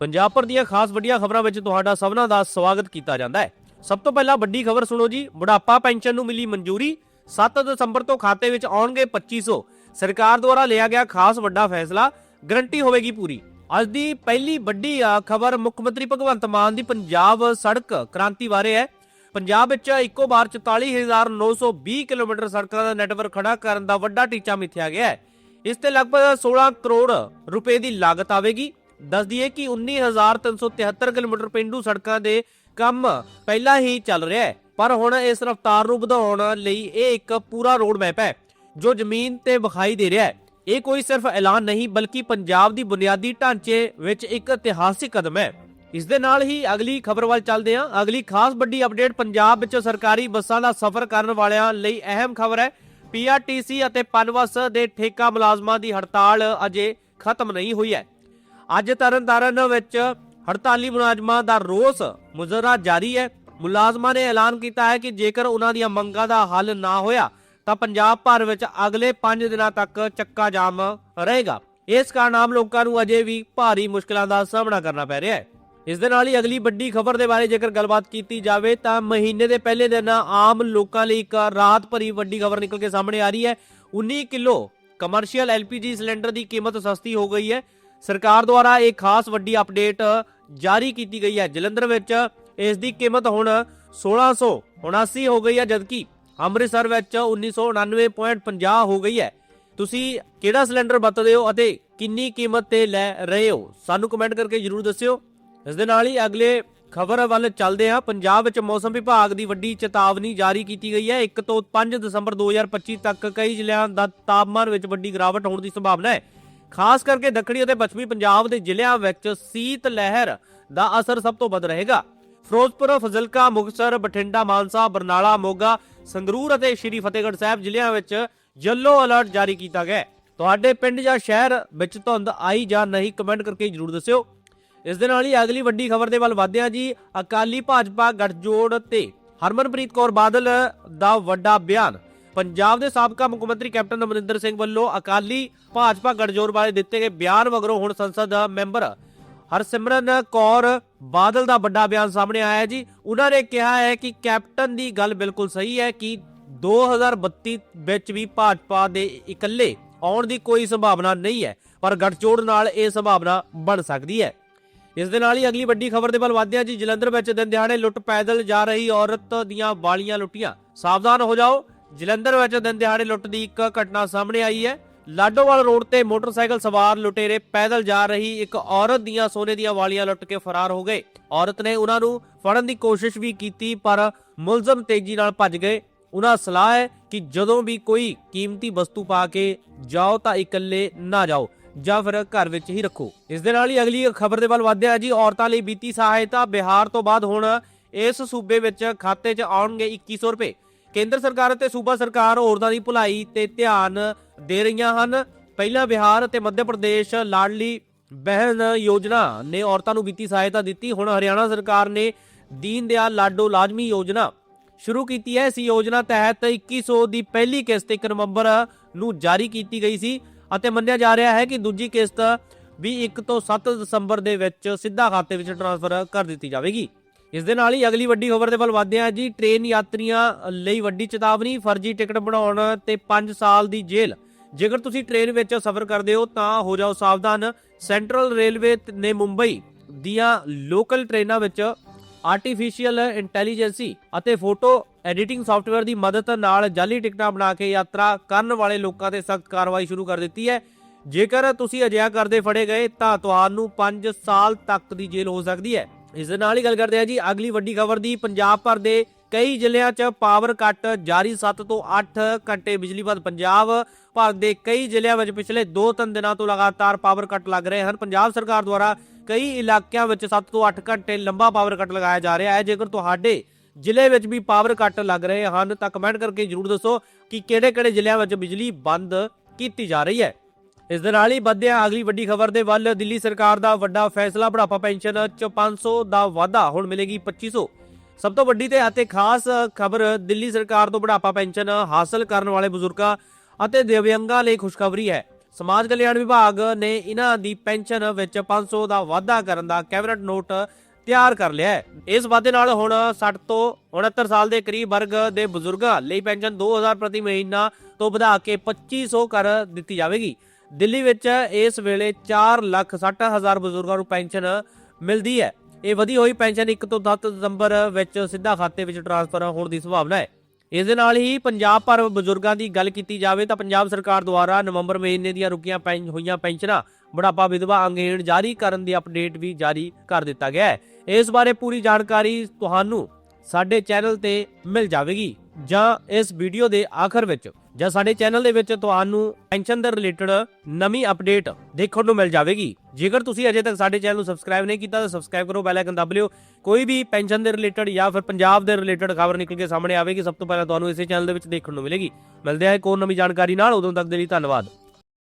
ਪੰਜਾਬ ਪਰ ਦੀਆਂ ਖਾਸ ਵੱਡੀਆਂ ਖਬਰਾਂ ਵਿੱਚ ਤੁਹਾਡਾ ਸਭਨਾਂ ਦਾ ਸਵਾਗਤ ਕੀਤਾ ਜਾਂਦਾ ਹੈ। ਸਭ ਤੋਂ ਪਹਿਲਾਂ ਵੱਡੀ ਖਬਰ ਸੁਣੋ ਜੀ। ਬੁਢਾਪਾ ਪੈਨਸ਼ਨ ਨੂੰ ਮਿਲੀ ਮਨਜ਼ੂਰੀ। 7 ਦਸੰਬਰ ਤੋਂ ਖਾਤੇ ਵਿੱਚ ਆਉਣਗੇ 2500 ਸਰਕਾਰ ਦੁਆਰਾ ਲਿਆ ਗਿਆ ਖਾਸ ਵੱਡਾ ਫੈਸਲਾ। ਗਰੰਟੀ ਹੋਵੇਗੀ ਪੂਰੀ। ਅੱਜ ਦੀ ਪਹਿਲੀ ਵੱਡੀ ਖਬਰ ਮੁੱਖ ਮੰਤਰੀ ਭਗਵੰਤ ਮਾਨ ਦੀ ਪੰਜਾਬ ਸੜਕ ਕ੍ਰਾਂਤੀ ਬਾਰੇ ਹੈ। ਪੰਜਾਬ ਵਿੱਚ ਇੱਕੋ ਵਾਰ 44920 ਕਿਲੋਮੀਟਰ ਸੜਕਾਂ ਦਾ ਨੈਟਵਰਕ ਖੜਾ ਕਰਨ ਦਾ ਵੱਡਾ ਟੀਚਾ ਮਿਥਿਆ ਗਿਆ ਹੈ। ਇਸ ਤੇ ਲਗਭਗ 16 ਕਰੋੜ ਰੁਪਏ ਦੀ ਲਾਗਤ ਆਵੇਗੀ। ਦੱਸ ਦਈਏ ਕਿ 19373 ਕਿਲੋਮੀਟਰ ਪਿੰਡੂ ਸੜਕਾਂ ਦੇ ਕੰਮ ਪਹਿਲਾਂ ਹੀ ਚੱਲ ਰਿਹਾ ਹੈ। ਪਰ ਹੁਣ ਇਸ ਰਫ਼ਤਾਰ ਨੂੰ ਵਧਾਉਣ ਲਈ ਇਹ ਇੱਕ ਪੂਰਾ ਰੋਡ ਮੈਪ ਹੈ, ਜੋ ਜ਼ਮੀਨ ਤੇ ਵਿਖਾਈ ਦੇ ਰਿਹਾ ਹੈ। ਇਹ ਕੋਈ ਸਿਰਫ ਐਲਾਨ ਨਹੀਂ, ਬਲਕਿ ਪੰਜਾਬ ਦੀ ਬੁਨਿਆਦੀ ਢਾਂਚੇ ਵਿੱਚ ਇੱਕ ਇਤਿਹਾਸਿਕ ਕਦਮ ਹੈ। ਇਸ ਦੇ ਨਾਲ ਹੀ ਅਗਲੀ ਖਬਰ ਵੱਲ ਚੱਲਦੇ ਹਾਂ। ਅਗਲੀ ਖਾਸ ਵੱਡੀ ਅਪਡੇਟ ਪੰਜਾਬ ਵਿੱਚ ਸਰਕਾਰੀ ਬੱਸਾਂ ਦਾ ਸਫ਼ਰ ਕਰਨ ਵਾਲਿਆਂ ਲਈ ਅਹਿਮ ਖਬਰ ਹੈ। ਪੀਆਰਟੀਸੀ ਅਤੇ ਪਨਵਸ ਦੇ ਠੇਕਾ ਮੁਲਾਜ਼ਮਾਂ ਦੀ ਹੜਤਾਲ ਅਜੇ ਖਤਮ ਨਹੀਂ ਹੋਈ ਹੈ। ਅੱਜ ਤਰਨਤਾਰਨ ਵਿੱਚ ਹੜਤਾਲੀ ਮੁਲਾਜ਼ਮਾਂ ਦਾ ਰੋਸ ਮੁਜ਼ਰਾ ਜਾਰੀ ਹੈ। ਮੁਲਾਜ਼ਮਾਂ ਨੇ ਐਲਾਨ ਕੀਤਾ ਹੈ ਕਿ ਜੇਕਰ ਉਹਨਾਂ ਦੀਆਂ ਮੰਗਾਂ ਦਾ ਹੱਲ ਨਾ ਹੋਇਆ, ਤਾਂ ਪੰਜਾਬ ਭਰ ਵਿੱਚ ਅਗਲੇ 5 ਦਿਨਾਂ ਤੱਕ ਚੱਕਾ ਜਾਮ ਰਹੇਗਾ। ਇਸ ਕਾਰਨ ਆਮ ਲੋਕਾਂ ਨੂੰ ਅਜੇ ਵੀ ਭਾਰੀ ਮੁਸ਼ਕਲਾਂ ਦਾ ਸਾਹਮਣਾ ਕਰਨਾ ਪੈ ਰਿਹਾ ਹੈ। ਇਸ ਦੇ ਨਾਲ ਹੀ ਅਗਲੀ ਵੱਡੀ ਖਬਰ ਦੇ ਬਾਰੇ ਜੇਕਰ ਗੱਲਬਾਤ ਕੀਤੀ ਜਾਵੇ, ਤਾਂ ਮਹੀਨੇ ਦੇ ਪਹਿਲੇ ਦਿਨ ਆਮ ਲੋਕਾਂ ਲਈ ਇੱਕ ਰਾਤ ਭਰੀ ਵੱਡੀ ਖਬਰ ਨਿਕਲ ਕੇ ਸਾਹਮਣੇ ਆ ਰਹੀ ਹੈ। 19 ਕਿਲੋ ਕਮਰਸ਼ੀਅਲ ਐਲਪੀਜੀ ਸਿਲੰਡਰ ਦੀ ਕੀਮਤ ਸਸਤੀ ਹੋ ਗਈ ਹੈ। ਸਰਕਾਰ ਦੁਆਰਾ ਇਹ ਖਾਸ ਵੱਡੀ ਅਪਡੇਟ ਜਾਰੀ ਕੀਤੀ ਗਈ ਹੈ। ਜਲੰਧਰ ਵਿੱਚ ਇਸ ਦੀ ਕੀਮਤ ਹੁਣ 1679 ਹੋ ਗਈ ਹੈ, ਜਦਕਿ ਅੰਮ੍ਰਿਤਸਰ ਵਿੱਚ 1999.50 ਹੋ ਗਈ ਹੈ। ਤੁਸੀਂ ਕਿਹੜਾ ਸਿਲੰਡਰ ਵਰਤਦੇ ਹੋ ਅਤੇ ਕਿੰਨੀ ਕੀਮਤ ਤੇ ਲੈ ਰਹੇ ਹੋ? ਸਾਨੂੰ ਕਮੈਂਟ ਕਰਕੇ ਜਰੂਰ ਦੱਸਿਓ। ਇਸ ਦੇ ਨਾਲ ਹੀ ਅਗਲੇ ਖਬਰ ਵੱਲ ਚੱਲਦੇ ਹਾਂ। ਪੰਜਾਬ ਵਿੱਚ ਮੌਸਮ ਵਿਭਾਗ ਦੀ ਵੱਡੀ ਚੇਤਾਵਨੀ ਜਾਰੀ ਕੀਤੀ ਗਈ ਹੈ। 1 ਤੋਂ 5 ਦਸੰਬਰ 2025 ਤੱਕ ਕਈ ਜ਼ਿਲ੍ਹਿਆਂ ਦਾ ਤਾਪਮਾਨ ਵਿੱਚ ਵੱਡੀ ਗਿਰਾਵਟ ਹੋਣ ਦੀ ਸੰਭਾਵਨਾ ਹੈ। ਖਾਸ ਕਰਕੇ ਦੱਖਣੀ ਅਤੇ ਪੱਛਮੀ ਪੰਜਾਬ ਦੇ ਜ਼ਿਲ੍ਹਿਆਂ ਵਿੱਚ ਸੀਤ ਲਹਿਰ ਦਾ ਅਸਰ ਸਭ ਤੋਂ ਵੱਧ ਰਹੇਗਾ। ਫਿਰੋਜ਼ਪੁਰ, ਫਜ਼ਲਕਾ, ਮੁਕਤਸਰ, ਬਠਿੰਡਾ, ਮਾਨਸਾ, ਬਰਨਾਲਾ, ਮੋਗਾ, ਸੰਗਰੂਰ ਅਤੇ ਸ਼੍ਰੀ ਫਤਿਹਗੜ੍ਹ ਸਾਹਿਬ ਜ਼ਿਲ੍ਹਿਆਂ ਵਿੱਚ ਯੈਲੋ ਅਲਰਟ ਜਾਰੀ ਕੀਤਾ ਗਿਆ ਤੁਹਾਡੇ ਪਿੰਡ ਜਾਂ ਸ਼ਹਿਰ ਵਿੱਚ ਧੁੰਦ ਆਈ ਜਾਂ ਨਹੀਂ ਕਮੈਂਟ ਕਰਕੇ ਜਰੂਰ ਦੱਸਿਓ। ਇਸ ਦੇ ਨਾਲ ਹੀ ਅਗਲੀ ਵੱਡੀ ਖਬਰ ਦੇ ਵੱਲ ਵਧਦੇ ਹਾਂ ਜੀ, ਅਕਾਲੀ ਭਾਜਪਾ ਗੱਠਜੋੜ ਤੇ ਹਰਮਨਪ੍ਰੀਤ ਕੌਰ ਬਾਦਲ ਦਾ ਵੱਡਾ ਬਿਆਨ। ਪੰਜਾਬ ਦੇ ਸਾਬਕਾ ਮੁੱਖ ਮੰਤਰੀ ਕੈਪਟਨ ਅਮਰਿੰਦਰ ਸਿੰਘ ਵੱਲੋਂ ਅਕਾਲੀ ਭਾਜਪਾ ਗੱਠਜੋੜ ਬਾਰੇ ਦਿੱਤੇ ਗਏ ਬਿਆਨ ਮਗਰੋਂ ਹੁਣ ਸੰਸਦ ਮੈਂਬਰ ਹਰਸਿਮਰਨ ਕੌਰ ਬਾਦਲ ਦਾ ਵੱਡਾ ਬਿਆਨ ਸਾਹਮਣੇ ਆਇਆ ਜੀ। ਉਹਨਾਂ ਨੇ ਕਿਹਾ ਹੈ ਕਿ ਕੈਪਟਨ ਦੀ ਗੱਲ ਬਿਲਕੁਲ ਸਹੀ ਹੈ ਕਿ 2032 ਵਿੱਚ ਵੀ ਭਾਜਪਾ ਦੇ ਇਕੱਲੇ ਆਉਣ ਦੀ ਕੋਈ ਸੰਭਾਵਨਾ ਨਹੀਂ ਹੈ, ਪਰ ਗੱਠਜੋੜ ਨਾਲ ਇਹ ਸੰਭਾਵਨਾ ਬਣ ਸਕਦੀ ਹੈ। ਇਸ ਦੇ ਨਾਲ ਹੀ ਅਗਲੀ ਵੱਡੀ ਖਬਰ ਦੇ ਵੱਲ ਵਧਦੇ ਹਾਂ ਜੀ। ਜਲੰਧਰ ਵਿੱਚ ਦਿਨ ਦਿਹਾੜੇ ਲੁੱਟ ਪੈਦਲ ਜਾ ਰਹੀ ਔਰਤ ਦੀਆਂ ਵਾਲੀਆਂ ਲੁੱਟੀਆਂ। ਸਾਵਧਾਨ ਹੋ ਜਾਓ। ਜਲੰਧਰ ਵਿੱਚ ਦਿਨ ਦਿਹਾੜੇ ਲੁੱਟ ਦੀ ਇੱਕ ਘਟਨਾ ਸਾਹਮਣੇ ਆਈ ਹੈ। ਲਾਡੋਵਾਲ ਰੋਡ ਤੇ ਮੋਟਰਸਾਈਕਲ ਸਵਾਰ ਲੁਟੇਰੇ ਪੈਦਲ ਜਾ ਰਹੀ ਇੱਕ ਔਰਤ ਦੀਆਂ ਸੋਨੇ ਦੀਆਂ ਵਾਲੀਆਂ ਲੁੱਟ ਕੇ ਫਰਾਰ ਹੋ ਗਏ। ਔਰਤ ਨੇ ਉਹਨਾਂ ਨੂੰ ਫੜਨ ਦੀ ਕੋਸ਼ਿਸ਼ ਵੀ ਕੀਤੀ, ਪਰ ਮੁਲਜ਼ਮ ਤੇਜ਼ੀ ਨਾਲ ਭੱਜ ਗਏ। ਉਹਨਾਂ ਸਲਾਹ ਹੈ ਕਿ ਜਦੋਂ ਵੀ ਕੋਈ ਕੀਮਤੀ ਵਸਤੂ ਪਾ ਕੇ ਜਾਓ ਤਾਂ ਇਕੱਲੇ ਨਾ ਜਾਓ, ਜਾਂ ਫਿਰ ਘਰ ਵਿੱਚ ਹੀ ਰੱਖੋ। ਇਸ ਦੇ ਨਾਲ ਹੀ ਅਗਲੀ ਖਬਰ ਦੇ ਵੱਲ ਵਧਦੇ ਹਾਂ ਜੀ। ਔਰਤਾਂ ਲਈ ਬੀਤੀ ਸਹਾਇਤਾ ਬਿਹਾਰ ਤੋਂ ਬਾਅਦ ਹੁਣ ਇਸ ਸੂਬੇ ਵਿੱਚ ਖਾਤੇ 'ਚ ਆਉਣਗੇ 2100 ਰੁਪਏ। ਕੇਂਦਰ ਸਰਕਾਰ ਅਤੇ ਸੂਬਾ ਸਰਕਾਰ ਔਰਤਾਂ ਦੀ ਭਲਾਈ ਤੇ ਧਿਆਨ ਦੇ ਰਹੀਆਂ ਹਨ। ਪਹਿਲਾਂ ਬਿਹਾਰ ਅਤੇ ਮੱਧ ਪ੍ਰਦੇਸ਼ ਲਾਡਲੀ ਬਹਿਨ ਯੋਜਨਾ ਨੇ ਔਰਤਾਂ ਨੂੰ ਵਿੱਤੀ ਸਹਾਇਤਾ ਦਿੱਤੀ। ਹੁਣ ਹਰਿਆਣਾ ਸਰਕਾਰ ਨੇ ਦੀਨ ਦਿਆਲ ਲਾਡੋ ਲਾਜ਼ਮੀ ਯੋਜਨਾ ਸ਼ੁਰੂ ਕੀਤੀ ਹੈ। ਇਸ ਯੋਜਨਾ ਤਹਿਤ 2100 ਦੀ ਪਹਿਲੀ ਕਿਸ਼ਤ 1 ਨਵੰਬਰ ਨੂੰ ਜਾਰੀ ਕੀਤੀ ਗਈ ਸੀ ਅਤੇ ਮੰਨਿਆ ਜਾ ਰਿਹਾ ਹੈ ਕਿ ਦੂਜੀ ਕਿਸ਼ਤ ਵੀ 1 ਤੋਂ 7 ਦਸੰਬਰ ਦੇ ਵਿੱਚ ਸਿੱਧਾ ਖਾਤੇ ਵਿੱਚ ਟ੍ਰਾਂਸਫਰ ਕਰ ਦਿੱਤੀ ਜਾਵੇਗੀ। ਇਸ ਦੇ ਨਾਲ ਹੀ ਅਗਲੀ ਵੱਡੀ ਖਬਰ ਦੇ ਵੱਲ ਵਧਦੇ ਹਾਂ ਜੀ। ਟ੍ਰੇਨ ਯਾਤਰੀਆਂ ਲਈ ਵੱਡੀ ਚੇਤਾਵਨੀ, ਫਰਜ਼ੀ ਟਿਕਟ ਬਣਾਉਣ ਤੇ 5 ਸਾਲ ਦੀ ਜੇਲ੍ਹ। ਜੇਕਰ ਤੁਸੀਂ ਟ੍ਰੇਨ ਵਿੱਚ ਸਫ਼ਰ ਕਰਦੇ ਹੋ ਤਾਂ ਹੋ ਜਾਓ ਸਾਵਧਾਨ। ਸੈਂਟਰਲ ਰੇਲਵੇ ਨੇ ਮੁੰਬਈ ਦੀਆਂ ਲੋਕਲ ਟ੍ਰੇਨਾਂ ਵਿੱਚ ਆਰਟੀਫੀਸ਼ੀਅਲ ਇੰਟੈਲੀਜੈਂਸੀ ਅਤੇ ਫੋਟੋ ਐਡੀਟਿੰਗ ਸਾਫਟਵੇਅਰ ਦੀ ਮਦਦ ਨਾਲ ਜਾਲੀ ਟਿਕਟਾਂ ਬਣਾ ਕੇ ਯਾਤਰਾ ਕਰਨ ਵਾਲੇ ਲੋਕਾਂ ਤੇ ਸਖਤ ਕਾਰਵਾਈ ਸ਼ੁਰੂ ਕਰ ਦਿੱਤੀ ਹੈ। ਜੇਕਰ ਤੁਸੀਂ ਅਜਿਹਾ ਕਰਦੇ ਫੜੇ ਗਏ, ਤਾਂ ਤੁਹਾਨੂੰ 5 ਸਾਲ ਤੱਕ ਦੀ ਜੇਲ੍ਹ ਹੋ ਸਕਦੀ ਹੈ। ਇਸ ਦੇ ਨਾਲ ਹੀ ਗੱਲ ਕਰਦੇ ਹਾਂ ਜੀ, ਅਗਲੀ ਵੱਡੀ ਖਬਰ ਦੀ, ਪੰਜਾਬ ਭਰ ਦੇ ਕਈ ਜ਼ਿਲ੍ਹਿਆਂ 'ਚ ਪਾਵਰ ਕੱਟ ਜਾਰੀ 7 ਤੋਂ 8 ਘੰਟੇ ਬਿਜਲੀ ਬੰਦ। ਪੰਜਾਬ ਭਰ ਦੇ ਕਈ ਜ਼ਿਲ੍ਹਿਆਂ ਵਿੱਚ ਪਿਛਲੇ 2-3 ਦਿਨਾਂ ਤੋਂ ਲਗਾਤਾਰ ਪਾਵਰ ਕੱਟ ਲੱਗ ਰਹੇ ਹਨ। ਪੰਜਾਬ ਸਰਕਾਰ ਦੁਆਰਾ ਕਈ ਇਲਾਕਿਆਂ ਵਿੱਚ 7 ਤੋਂ 8 ਘੰਟੇ ਲੰਬਾ ਪਾਵਰ ਕੱਟ ਲਗਾਇਆ ਜਾ ਰਿਹਾ ਹੈ। ਜੇਕਰ ਤੁਹਾਡੇ ਜ਼ਿਲ੍ਹੇ ਵਿੱਚ ਵੀ ਪਾਵਰ ਕੱਟ ਲੱਗ ਰਹੇ ਹਨ, ਤਾਂ ਕਮੈਂਟ ਕਰਕੇ ਜਰੂਰ ਦੱਸੋ ਕਿ ਕਿਹੜੇ-ਕਿਹੜੇ ਜ਼ਿਲ੍ਹਿਆਂ ਵਿੱਚ ਬਿਜਲੀ ਬੰਦ ਕੀਤੀ ਜਾ ਰਹੀ ਹੈ। ਇਸ ਦੇ ਨਾਲ ਹੀ ਵਧਦੇ ਅਗਲੀ ਵੱਡੀ ਖਬਰ ਦੇ ਵੱਲ ਦਿੱਲੀ ਸਰਕਾਰ ਦਾ ਵੱਡਾ ਫੈਸਲਾ, ਬੁਢਾਪਾ ਪੈਨਸ਼ਨ ਚ 500 ਦਾ ਵਾਧਾ, ਹੁਣ ਮਿਲੇਗੀ 2500 ਸਭ ਤੋਂ ਵੱਡੀ ਤੇ ਅਤੇ ਖਾਸ ਖਬਰ ਦਿੱਲੀ ਸਰਕਾਰ ਤੋਂ ਬੁਢਾਪਾ ਪੈਨਸ਼ਨ ਹਾਸਲ ਕਰਨ ਵਾਲੇ ਬਜ਼ੁਰਗਾਂ ਅਤੇ ਦਿਵਯੰਗਾਂ ਲਈ ਖੁਸ਼ਖਬਰੀ ਹੈ। ਸਮਾਜ ਕਲਿਆਣ ਵਿਭਾਗ ਨੇ ਇਹਨਾਂ ਦੀ ਪੈਨਸ਼ਨ ਵਿੱਚ 500 ਦਾ ਵਾਧਾ ਕਰਨ ਦਾ ਕੈਬਨਿਟ ਨੋਟ ਤਿਆਰ ਕਰ ਲਿਆ ਹੈ। ਇਸ ਵਾਅਦੇ ਨਾਲ ਹੁਣ 60 ਤੋਂ 69 ਸਾਲ ਦੇ ਕਰੀਬ ਵਰਗ ਦੇ ਬਜ਼ੁਰਗਾਂ ਲਈ ਪੈਨਸ਼ਨ 2000 ਪ੍ਰਤੀ ਮਹੀਨਾ ਤੋਂ ਵਧਾ ਕੇ 2500 ਕਰ ਦਿੱਤੀ ਜਾਵੇਗੀ। ਦਿੱਲੀ ਵਿੱਚ ਇਸ ਵੇਲੇ 4 ਲੱਖ 60 ਹਜ਼ਾਰ ਬਜ਼ੁਰਗਾਂ ਨੂੰ ਪੈਨਸ਼ਨ ਮਿਲਦੀ ਹੈ। ਇਹ ਵਧੀ ਹੋਈ ਪੈਨਸ਼ਨ 1 ਤੋਂ 10 ਦਸੰਬਰ ਵਿੱਚ ਸਿੱਧਾ ਖਾਤੇ ਵਿੱਚ ਟ੍ਰਾਂਸਫਰ ਹੋਣ ਦੀ ਸੰਭਾਵਨਾ ਹੈ। ਇਸ ਦੇ ਨਾਲ ਹੀ ਪੰਜਾਬ ਭਰ ਬਜ਼ੁਰਗਾਂ ਦੀ ਗੱਲ ਕੀਤੀ ਜਾਵੇ ਤਾਂ ਪੰਜਾਬ ਸਰਕਾਰ ਦੁਆਰਾ ਨਵੰਬਰ ਮਹੀਨੇ ਦੀਆਂ ਰੁਕੀਆਂ ਪੈਨ, ਹੋਈਆਂ ਪੈਨਸ਼ਨਾਂ, ਬੁਢਾਪਾ ਵਿਧਵਾ ਅੰਗਹੀਣ ਜਾਰੀ ਕਰਨ ਦੀ ਅਪਡੇਟ ਵੀ ਜਾਰੀ ਕਰ ਦਿੱਤਾ ਗਿਆ ਹੈ। ਇਸ ਬਾਰੇ ਪੂਰੀ ਜਾਣਕਾਰੀ ਤੁਹਾਨੂੰ ਸਾਡੇ ਚੈਨਲ ਤੇ ਮਿਲ ਜਾਵੇਗੀ। ਜਾਂ ਇਸ ਵੀਡੀਓ ਦੇ ਆਖਰ ਵਿੱਚ ਜਾਂ ਸਾਡੇ ਚੈਨਲ ਦੇ ਵਿੱਚ ਤੁਹਾਨੂੰ ਪੈਨਸ਼ਨ ਦੇ ਰਿਲੇਟਡ ਨਵੀਂ ਅਪਡੇਟ ਦੇਖਣ ਨੂੰ ਮਿਲ ਜਾਵੇਗੀ। ਜੇਕਰ ਤੁਸੀਂ ਅਜੇ ਤੱਕ ਸਾਡੇ ਚੈਨਲ ਨੂੰ ਸਬਸਕ੍ਰਾਈਬ ਨਹੀਂ ਕੀਤਾ ਤਾਂ ਸਬਸਕ੍ਰਾਈਬ ਕਰੋ ਬੈਲ ਆਈਕਨ ਦਬ ਲਿਓ। ਕੋਈ ਵੀ ਪੈਨਸ਼ਨ ਦੇ ਰਿਲੇਟਡ ਜਾਂ ਫਿਰ ਪੰਜਾਬ ਦੇ ਰਿਲੇਟਡ ਖਬਰ ਨਿਕਲ ਕੇ ਸਾਹਮਣੇ ਆਵੇਗੀ, ਸਭ ਤੋਂ ਪਹਿਲਾਂ ਤੁਹਾਨੂੰ ਇਸੇ ਚੈਨਲ ਦੇ ਵਿੱਚ ਦੇਖਣ ਨੂੰ ਮਿਲੇਗੀ। ਮਿਲਦੇ ਹਾਂ ਇੱਕ ਹੋਰ ਨਵੀਂ ਜਾਣਕਾਰੀ ਨਾਲ। ਉਦੋਂ ਤੱਕ ਦੇ ਲਈ ਧੰਨਵਾਦ।